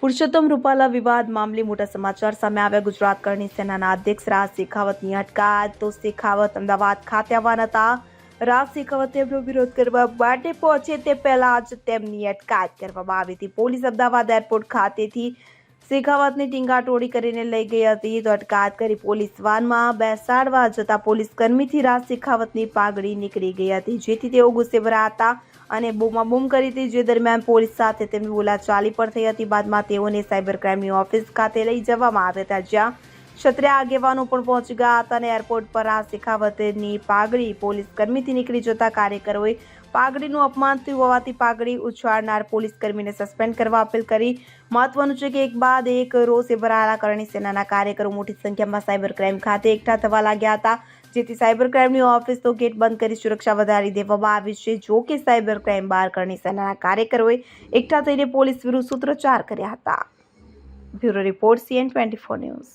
પુરુષોત્તમ રૂપાલા વિવાદ મામલે મોટા સમાચાર સામે આવ્યા. ગુજરાત કરણી સેનાના અધ્યક્ષ રાજ શેખાવતની અટકાયત. તો શેખાવત અમદાવાદ ખાતે આવવાના હતા. રાજ શેખાવત તેમનો વિરોધ કરવા માટે પહોંચે તે પહેલા જ તેમની અટકાયત કરવામાં આવી હતી. પોલીસ અમદાવાદ એરપોર્ટ ખાતેથી શેખાવતની ટીંગાટોળી કરીને લઈ ગઈ હતી. તો અટકાત કરી પોલીસ વાનમાં બેસાડવા જતા પોલીસ કર્મીથી રાજ શેખાવતની પાઘડી નીકળી ગઈ હતી. જેથી તેઓ ગુસ્સે ભરા હતા અને બૂમાબૂમ કરી હતી. જે દરમિયાન પોલીસ સાથે તેમની બોલાચાલી પણ થઈ હતી. બાદમાં તેઓને સાયબર ક્રાઇમની ઓફિસ ખાતે લઈ જવામાં આવ્યા હતા, જ્યાં ક્ષત્રિય આગેવાનો પણ પહોંચી ગયા હતા અને એરપોર્ટ પર આ શેખાવતની પાઘડી પોલીસ કર્મીથી નીકળી જતા કાર્યકરોએ પાઘડીનું અપમાન થયું હોવાથી પાઘડી ઉછાળનાર પોલીસ કર્મીને સસ્પેન્ડ કરવા અપીલ કરી. મહત્વનું છે કે એક બાદ એક રોષે ભરાયેલા કરણી સેનાના કાર્યકરો મોટી સંખ્યામાં સાયબર ક્રાઇમ ખાતે એકઠા થવા લાગ્યા હતા. જેથી સાયબર ક્રાઇમની ઓફિસ તો ગેટ બંધ કરી સુરક્ષા વધારી દેવામાં આવી છે. જો કે સાયબર ક્રાઇમ બાર કરણી સેનાના કાર્યકરોએ એકઠા થઈને પોલીસ વિરુદ્ધ સૂત્રોચ્ચાર કર્યા હતા. Bureau report CN twenty four news.